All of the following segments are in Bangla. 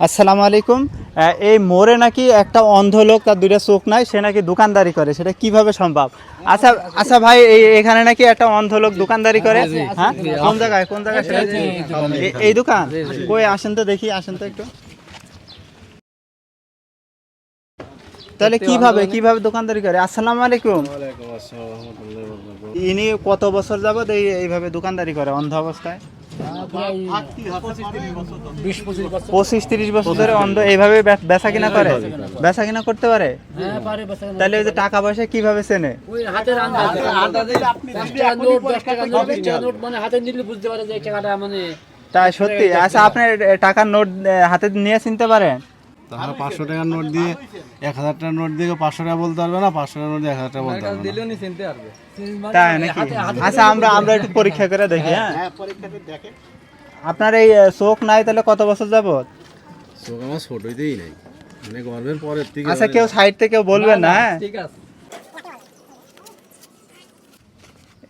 আসসালামু আলাইকুম। এই মোড়ে নাকি একটা অন্ধ লোক তার দুইটা চোখ নাই সে নাকি দোকানদারি করে সেটা কীভাবে সম্ভব? আচ্ছা আচ্ছা ভাই এই এখানে নাকি একটা অন্ধ লোক দোকানদারি করে? হ্যাঁ? কোন জায়গায় কোন জায়গায়? সেটা? এই- দোকান? কই আসেন তো দেখি আসেন তো একটু। তাহলে কীভাবে কীভাবে দোকানদারি করে? আসসালামু আলাইকুম। ইনি কত বছর যাবত এই এইভাবে দোকানদারি করে অন্ধ অবস্থায়? পঁচিশ তিরিশ বছর ধরে অন্ধ এইভাবে বেচা কিনা করে? বেচা কিনা করতে পারে। তাহলে ওই যে টাকা পয়সা কীভাবে চেনে? তাই সত্যি আচ্ছা আপনার টাকার নোট হাতে নিয়ে চিনতে পারেন? তাহলে পাঁচশো টাকার নোট দিয়ে এক হাজার টাকার নোট দিয়ে পাঁচশো টাকা বলতে পারবে না? পাঁচশো টাকার নোট দিয়ে এক হাজার টাকা বলতে পারবে তাই নাকি? আচ্ছা আমরা আমরা একটু পরীক্ষা করে দেখি হ্যাঁ। আপনার এই চোখ নাই তাহলে কত বছর যাবত চোখ আমার ছোটইতেই নেই। মানে গর্বের পরের থেকে আচ্ছা কেউ সাইড থেকে কেউ বলবেন না হ্যাঁ? ঠিক আছে।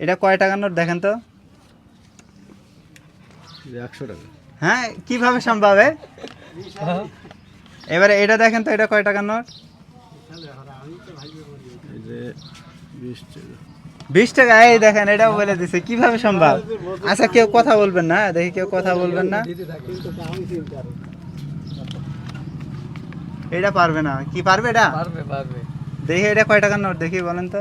এটা কয় টাকার নোট দেখেন তো? একশো টাকা। হ্যাঁ কীভাবে সম্ভব এ? এবারে এটা দেখেন তো এটা কয় টাকার নোট বিশ টাকা এই দেখেন এটাও বলে দিছে। কীভাবে সম্ভব? আচ্ছা কেউ কথা বলবেন না দেখি কেউ কথা বলবেন না। এটা পারবে না কি পারবে এটা? পারবে পারবে। দেখি এটা কয় টাকার নোট দেখি বলেন তো।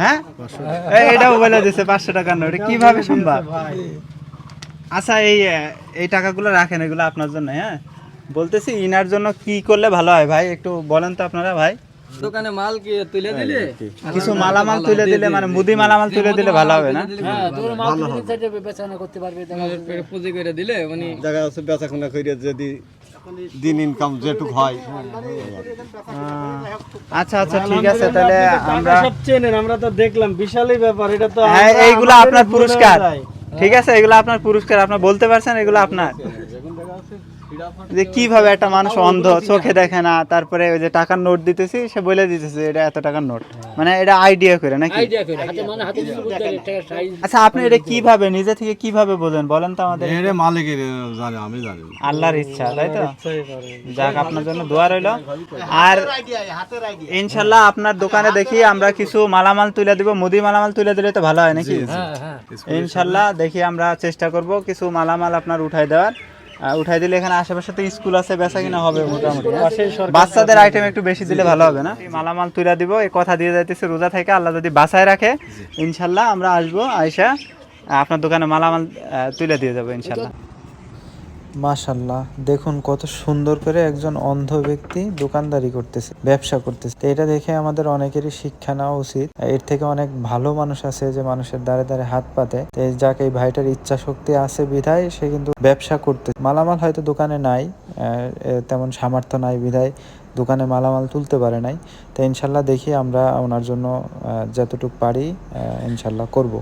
হ্যাঁ? পাঁচশো এই, এটাও বলে দিছে পাঁচশো টাকার নোট এটা কীভাবে সম্ভব? আচ্ছা এই এই টাকাগুলো রাখেন এগুলো আপনার জন্য হ্যাঁ? বলতেছি ইনার জন্য কি করলে ভালো হয়? ভাই একটু বলেন তো আপনারা ভাই। দোকানে মাল কি তুলে দিলে? কিছু মালামাল তুলে দিলে মানে মুদি মালামাল তুলে দিলে ভালো হবে না? হ্যাঁ তোর মাল তুলে সাইডে বেচাকেনা করতে পারবে পুঁজি করে। দিলে মানে জায়গা আছে বেচাকেনা করে যদি দিন ইনকাম যেটুক হয়। আচ্ছা আচ্ছা ঠিক আছে তাহলে আমরা সব চেনেন আমরা তো দেখলাম বিশালই ব্যাপার এটা তো হ্যাঁ এইগুলো আপনার পুরস্কার। ঠিক আছে এগুলো আপনার পুরস্কার আপনি বলতে পারছেন এগুলো আপনার। যে কীভাবে একটা মানুষ অন্ধ চোখে দেখে না তারপরে ওই যে টাকার নোট দিতেছি সে বলে দিতেছে এটা এত টাকার নোট। মানে এটা আইডিয়া করে নাকি? আইডিয়া করে হাতে মানে আচ্ছা আপনি এটা কীভাবে নিজে থেকে কীভাবে বোঝেন? বলেন তো আমাদের। এর মালিকের জানে আমি জানি। আল্লাহর ইচ্ছা তাই তো? যাক আপনার জন্য দোয়া রইল। আর ইনশাল্লাহ আপনার দোকানে দেখি আমরা কিছু মালামাল তুলে দিব। মুদি মালামাল তুলে দিলে তো ভালো হয় নাকি? হ্যাঁ হ্যাঁ। ইনশাল্লাহ দেখি আমরা চেষ্টা করব কিছু মালামাল আপনার উঠাই দেওয়ার। উঠাই দিলে এখানে আশেপাশে তো স্কুল আছে বেচা কিনা হবে মোটামুটি বাচ্চাদের আইটেম একটু বেশি দিলে ভালো হবে না? মালামাল তুলে দিব এই কথা দিয়ে যাইতেছে রোজা থেকে আল্লাহ যদি বাসায় রাখে ইনশাল্লাহ আমরা আসব আয়সা আপনার দোকানে মালামাল তুলে দিয়ে যাব ইনশাল্লাহ। মাশাল্লাহ, দেখুন কত সুন্দর করে একজন অন্ধ ব্যক্তি দোকানদারি করতেছে, ব্যবসা করতেছে। এটা দেখে আমাদের অনেকেরই শিক্ষা নেওয়া উচিত। এর থেকে অনেক ভালো মানুষ আছে যে মানুষের দ্বারে দ্বারে হাত পাতে। যাকে, এই ভাইটার ইচ্ছা শক্তি আছে বিধায়, সে কিন্তু ব্যবসা করতে মালামাল হয়তো দোকানে নাই তেমন সামর্থ্য নাই বিধায় দোকানে মালামাল তুলতে পারে নাই। তো ইনশাল্লাহ দেখি আমরা ওনার জন্য যতটুকু পারি ইনশাল্লাহ করব।